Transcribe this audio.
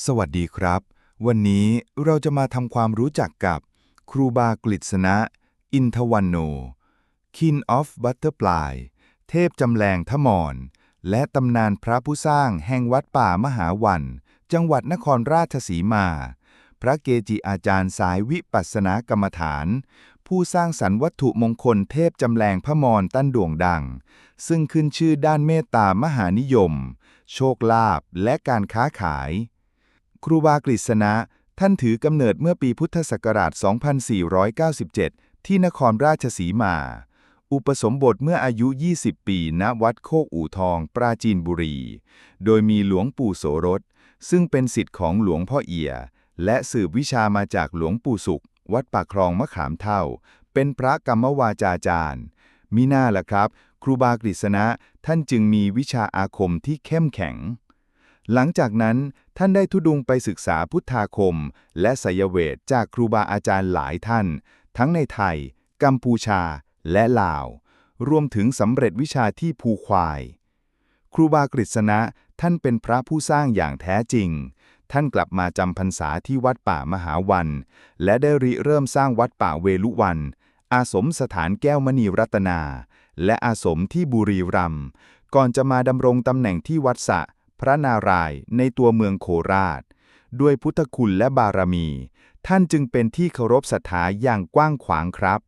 สวัสดีครับ วันนี้เราจะมาทำความรู้จักกับ ครูบากฤษณะ อินทวันโน King of Butterfly เทพจำแรงทมรและตำนานพระผู้สร้างแห่งวัดป่ามหาวัน จังหวัดนครราชสีมา พระเกจิอาจารย์สายวิปัสสนากรรมฐาน ผู้สร้างสรรค์วัตถุมงคลเทพจำแรงพระมรตั้นด่วงดัง ซึ่งขึ้นชื่อด้านเมตตามหานิยม โชคลาภและการค้าขาย ครูบากฤษณะ ท่านถือกำเนิดเมื่อปีพุทธศักราช 2497 ที่นครราชสีมา อุปสมบทเมื่ออายุ 20 ปี ณ วัดโคกอู่ทอง ปราจีนบุรี โดยมีหลวงปู่โสรส ซึ่งเป็นสิทธิ์ของหลวงพ่อเอีย และสืบวิชามาจากหลวงปู่สุข วัดปากคลองมะขามเท่า เป็นพระกรรมวาจาจารย์มิน่าล่ะครับ ครูบากฤษณะท่านจึงมีวิชาอาคมที่เข้มแข็ง หลังจากนั้นท่านได้ทุดงไปศึกษาพุทธาคม และไสยเวทจากครูบาอาจารย์หลายท่าน ทั้งในไทย กัมพูชา และลาว รวมถึงสำเร็จวิชาที่ภูควาย ครูบากฤษณะท่านเป็นพระผู้สร้างอย่างแท้จริง ท่านกลับมาจำพรรษาที่วัดป่ามหาวัน และได้ริเริ่มสร้างวัดป่าเวลุวัน อาสมสถานแก้วมณีรัตนา และอาสมที่บุรีรัมย์ก่อนจะมาดำรงตำแหน่งที่วัดสะ พระนารายณ์ในตัวเมืองโคราช ด้วยพุทธคุณและบารมี ท่านจึงเป็นที่เคารพศรัทธาอย่างกว้างขวางครับ